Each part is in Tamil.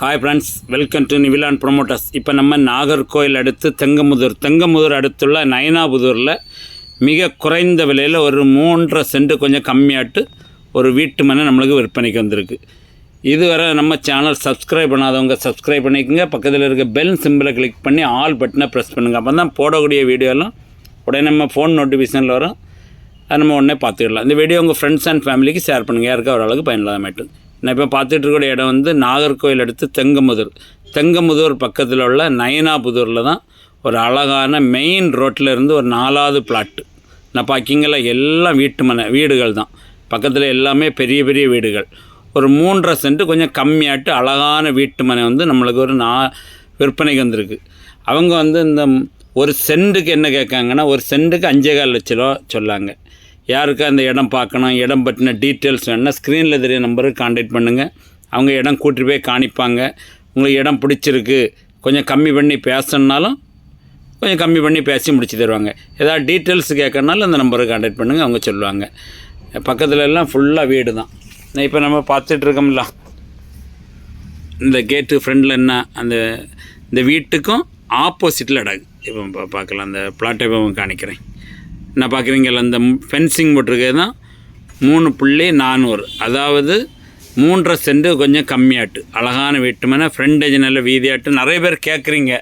Hi friends welcome to Nivilan promoters இப்போ நம்ம நாகர்கோயில் அடுத்து தெங்கமுதூர். தெங்கமுதூர் அடுத்துள்ள நயனாபுதூரில் மிக குறைந்த விலையில் ஒரு மூன்றரை சென்ட் கொஞ்சம் கம்மியாட்டு ஒரு வீட்டு மனை நம்மளுக்கு விற்பனைக்கு வந்திருக்கு. இதுவரை நம்ம சேனல் சப்ஸ்கிரைப் பண்ணாதவங்க சப்ஸ்கிரைப் பண்ணிக்கோங்க. பக்கத்தில் இருக்க பெல் சிம்பிளை கிளிக் பண்ணி ஆல் பட்டனை ப்ரெஸ் பண்ணுங்கள் அப்போ தான் போடக்கூடிய வீடியோலாம் உடனே நம்ம ஃபோன் நோட்டிஃபிகேஷனில் வரும். அதை நம்ம உடனே பார்த்துக்கலாம். இந்த வீடியோ உங்கள் ஃப்ரெண்ட்ஸ் அண்ட் ஃபேமிலிக்கு ஷேர் பண்ணுங்கள் யாருக்கா ஓரளவுக்கு பயனில்லாத மாட்டு நான் இப்போ பார்த்துட்டு இடம் வந்து நாகர்கோயில் அடுத்து தெங்கமுதூர். தெங்கமுதூர் பக்கத்தில் உள்ள நயனாபுதூரில் தான் ஒரு அழகான மெயின் ரோட்டில் இருந்து ஒரு நாலாவது பிளாட்டு நான் பார்க்கிங்களா எல்லாம் வீட்டு மனை வீடுகள் தான். பக்கத்தில் எல்லாமே பெரிய பெரிய வீடுகள். ஒரு மூன்றரை சென்ட் கொஞ்சம் கம்மியாட்டு அழகான வீட்டு மனை வந்து நம்மளுக்கு ஒரு நா விற்பனைக்கு வந்திருக்கு. அவங்க வந்து இந்த ஒரு சென்ட்டுக்கு என்ன கேட்காங்கன்னா ஒரு சென்ட்டுக்கு அஞ்சே கால் லட்ச ரூபா சொல்லாங்க. யாருக்கு அந்த இடம் பார்க்கணும் இடம் பற்றின டீட்டெயில்ஸ் வேணுன்னா ஸ்க்ரீனில் தெரிய நம்பருக்கு காண்டாக்ட் பண்ணுங்கள் அவங்க இடம் கூட்டிட்டு போய் காணிப்பாங்க. உங்களுக்கு இடம் பிடிச்சிருக்கு கொஞ்சம் கம்மி பண்ணி பேசணுன்னாலும் கொஞ்சம் கம்மி பண்ணி பேசி முடிச்சு தருவாங்க. ஏதாவது டீட்டெயில்ஸ் கேட்கறனாலும் அந்த நம்பருக்கு காண்டாக்ட் பண்ணுங்கள் அவங்க சொல்லுவாங்க. பக்கத்தில் எல்லாம் ஃபுல்லாக வீடு தான் இப்போ நம்ம பார்த்துட்டு இருக்கோம்ல இந்த கேட்டு ஃப்ரெண்டில் என்ன அந்த இந்த வீட்டுக்கும் ஆப்போசிட்டில் இடம். இப்போ பார்க்கலாம் அந்த பிளாட்டை இப்போ காணிக்கிறேன் என்ன பார்க்குறீங்கல்ல அந்த ஃபென்சிங் போட்டிருக்கிறது தான் மூணு புள்ளி நானூறு. அதாவது மூன்றரை சென்ட் கொஞ்சம் கம்மியாட்டு. அழகான வீட்டுமனை ஃப்ரண்டேஜ் நல்ல வீதியாட்டு. நிறைய பேர் கேட்குறீங்க.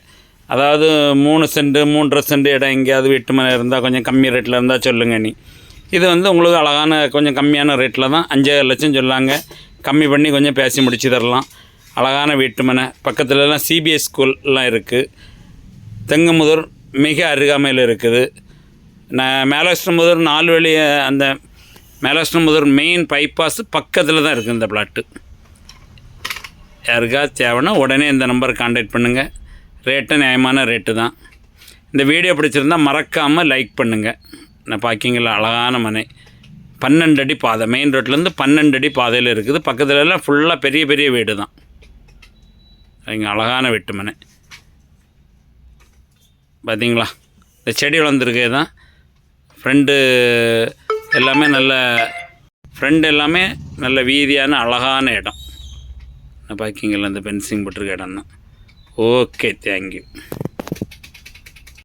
அதாவது மூணு சென்ட் மூன்றரை சென்ட் இடம் எங்கேயாவது வீட்டுமனை இருந்தால் கொஞ்சம் கம்மி ரேட்டில் இருந்தால் சொல்லுங்க நீ. இது வந்து உங்களுக்கு அழகான கொஞ்சம் கம்மியான ரேட்டில் தான் அஞ்சே லட்சம் சொல்லாங்க. கம்மி பண்ணி கொஞ்சம் பேசி முடிச்சு தரலாம். அழகான வீட்டுமனை. பக்கத்துலலாம் சிபிஎஸ் ஸ்கூல்லாம் இருக்குது தெங்கமுதூர் மிக அருகாமையில் இருக்குது. நான் முதல் நாலு வழி அந்த மேலாஷ்டமுதூர் மெயின் பைபாஸ் பக்கத்தில் தான் இருக்குது இந்த பிளாட்டு யாருக்கா தேவைன்னா உடனே இந்த நம்பரை காண்டாக்ட் பண்ணுங்கள் ரேட்டு நியாயமான ரேட்டு தான். இந்த வீடியோ பிடிச்சிருந்தா மறக்காமல் லைக் பண்ணுங்கள் நான் பார்க்கிங்களா அழகான மனை. பன்னெண்டு அடி பாதை மெயின் ரோட்லேருந்து பன்னெண்டு அடி பாதையில் இருக்குது. பக்கத்துல எல்லாம் ஃபுல்லாக பெரிய பெரிய வீடு தான். இங்கே அழகான வீட்டு மனை. பார்த்தீங்களா இந்த செடி வளர்ந்துருக்கு தான். ஃப்ரெண்டு எல்லாமே நல்ல ஃப்ரெண்டு எல்லாமே நல்ல வீதியான அழகான இடம். பார்க்கிங்கில் இந்த பென்சிங் போட்டிருக்க இடம் தான் ஓகே தேங்க்யூ